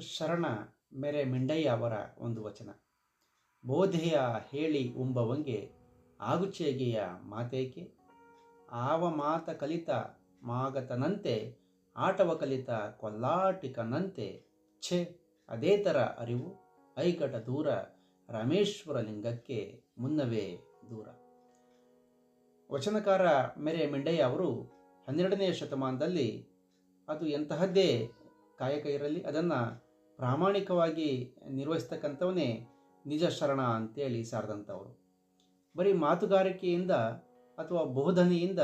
ಶರಣ ಮೆರೆ ಮಿಂಡಯ್ಯ ಅವರ ಒಂದು ವಚನ. ಬೋಧೆಯ ಹೇಳಿ ಉಂಬವಂಗೆ ಆಗುಚೇಗೆಯ ಮಾತೇಕೆ? ಆವ ಮಾತ ಕಲಿತ ಮಾಗತನಂತೆ, ಆಟವ ಕಲಿತ ಕೊಲ್ಲಾಟಿಕನಂತೆ, ಛೆ ಅದೇ ಥರ ಅರಿವು, ಐಕಟ ದೂರ ರಮೇಶ್ವರ ಲಿಂಗಕ್ಕೆ ಮುನ್ನವೇ ದೂರ. ವಚನಕಾರ ಮೆರೆ ಮಿಂಡಯ್ಯ ಅವರು ಹನ್ನೆರಡನೆಯ ಶತಮಾನದಲ್ಲಿ ಅದು ಎಂತಹದ್ದೇ ಕಾಯಕ ಇರಲಿ, ಅದನ್ನು ಪ್ರಾಮಾಣಿಕವಾಗಿ ನಿರ್ವಹಿಸ್ತಕ್ಕಂಥವನೇ ನಿಜ ಶರಣ ಅಂತೇಳಿ ಸಾರದಂಥವರು. ಬರೀ ಮಾತುಗಾರಿಕೆಯಿಂದ ಅಥವಾ ಬೋಧನೆಯಿಂದ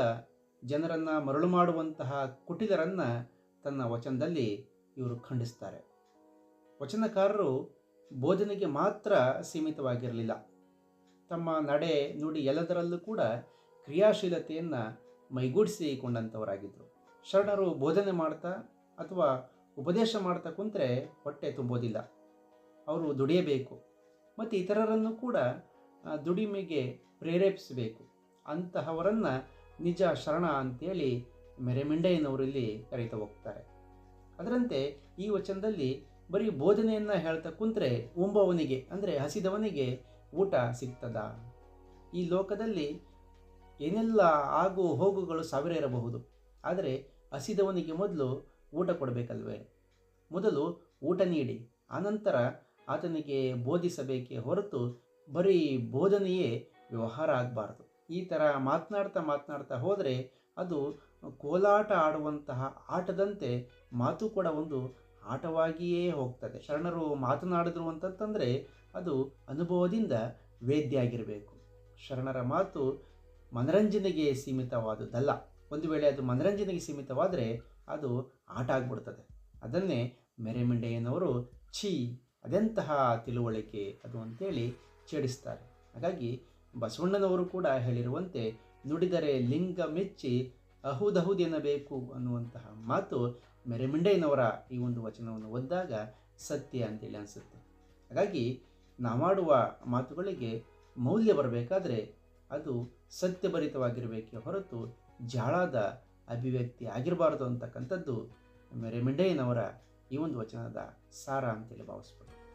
ಜನರನ್ನು ಮರಳು ಮಾಡುವಂತಹ ಕುಟಿಲರನ್ನು ತನ್ನ ವಚನದಲ್ಲಿ ಇವರು ಖಂಡಿಸ್ತಾರೆ. ವಚನಕಾರರು ಬೋಧನೆಗೆ ಮಾತ್ರ ಸೀಮಿತವಾಗಿರಲಿಲ್ಲ. ತಮ್ಮ ನಡೆ ನುಡಿ ಎಲ್ಲದರಲ್ಲೂ ಕೂಡ ಕ್ರಿಯಾಶೀಲತೆಯನ್ನು ಮೈಗೂಡಿಸಿಕೊಂಡಂಥವರಾಗಿದ್ದರು ಶರಣರು ಬೋಧನೆ ಮಾಡ್ತಾ ಅಥವಾ ಉಪದೇಶ ಮಾಡ್ತಾ ಕುಂತರೆ ಹೊಟ್ಟೆ ತುಂಬೋದಿಲ್ಲ. ಅವರು ದುಡಿಯಬೇಕು. ಮತ್ತು ಇತರರನ್ನು ಕೂಡ ದುಡಿಮೆಗೆ ಪ್ರೇರೇಪಿಸಬೇಕು. ಅಂತಹವರನ್ನು ನಿಜ ಶರಣ ಅಂತೇಳಿ ಮೆರೆಮಿಂಡಯ್ಯನವರು ಇಲ್ಲಿ ಕರೀತಾ ಹೋಗ್ತಾರೆ. ಅದರಂತೆ ಈ ವಚನದಲ್ಲಿ ಬರೀ ಬೋಧನೆಯನ್ನು ಹೇಳ್ತಾ ಕುಂತ್ರೆ ಉಂಬವನಿಗೆ, ಅಂದರೆ ಹಸಿದವನಿಗೆ ಊಟ ಸಿಗ್ತದ? ಈ ಲೋಕದಲ್ಲಿ ಏನೆಲ್ಲ ಆಗು ಹೋಗುಗಳು ಸಾವಿರ ಇರಬಹುದು. ಆದರೆ ಹಸಿದವನಿಗೆ ಮೊದಲು ಊಟ ಕೊಡಬೇಕಲ್ವೇ? ಮೊದಲು ಊಟ ನೀಡಿ, ಆನಂತರ ಆತನಿಗೆ ಬೋಧಿಸಬೇಕೇ ಹೊರತು ಬರೀ ಬೋಧನೆಯೇ ವ್ಯವಹಾರ ಆಗಬಾರ್ದು. ಈ ಥರ ಮಾತನಾಡ್ತಾ ಮಾತನಾಡ್ತಾ ಹೋದರೆ ಅದು ಕೋಲಾಟ ಆಡುವಂತಹ ಆಟದಂತೆ ಮಾತು ಕೂಡ ಒಂದು ಆಟವಾಗಿಯೇ ಹೋಗ್ತದೆ. ಶರಣರು ಮಾತನಾಡಿದ್ರು ಅಂತಂತಂದರೆ ಅದು ಅನುಭವದಿಂದ ವೇದ್ಯ ಆಗಿರಬೇಕು ಶರಣರ ಮಾತು ಮನರಂಜನೆಗೆ ಸೀಮಿತವಾದುದಲ್ಲ ಒಂದು ವೇಳೆ ಅದು ಮನರಂಜನೆಗೆ ಸೀಮಿತವಾದರೆ ಅದು ಆಟ ಆಗ್ಬಿಡ್ತದೆ. ಅದನ್ನೇ ಮೆರೆಮಿಂಡೆಯನವರು ಛೀ ಅದೆಂತಹ ತಿಳುವಳಿಕೆ ಅದು ಅಂತೇಳಿ ಛೇಡಿಸ್ತಾರೆ. ಹಾಗಾಗಿ ಬಸವಣ್ಣನವರು ಕೂಡ ಹೇಳಿರುವಂತೆ ನುಡಿದರೆ ಲಿಂಗ ಮೆಚ್ಚಿ ಅಹುದಹುದೆನ್ನಬೇಕು ಅನ್ನುವಂತಹ ಮಾತು ಮೆರೆಮಿಂಡೆಯನವರ ಈ ಒಂದು ವಚನವನ್ನು ಓದಿದಾಗ ಸತ್ಯ ಅಂತೇಳಿ ಅನಿಸುತ್ತೆ. ಹಾಗಾಗಿ ನಾವಾಡುವ ಮಾತುಗಳಿಗೆ ಮೌಲ್ಯ ಬರಬೇಕಾದ್ರೆ ಅದು ಸತ್ಯಭರಿತವಾಗಿರಬೇಕೆ ಹೊರತು ಜಾಳಾದ ಅಭಿವ್ಯಕ್ತಿ ಆಗಿರಬಾರ್ದು ಅಂತಕ್ಕಂಥದ್ದು ಮೆರೆಮಿಂಡೆಯನವರ ಈ ಒಂದು ವಚನದ ಸಾರ ಅಂತೇಳಿ ಭಾವಿಸ್ಬೋದು.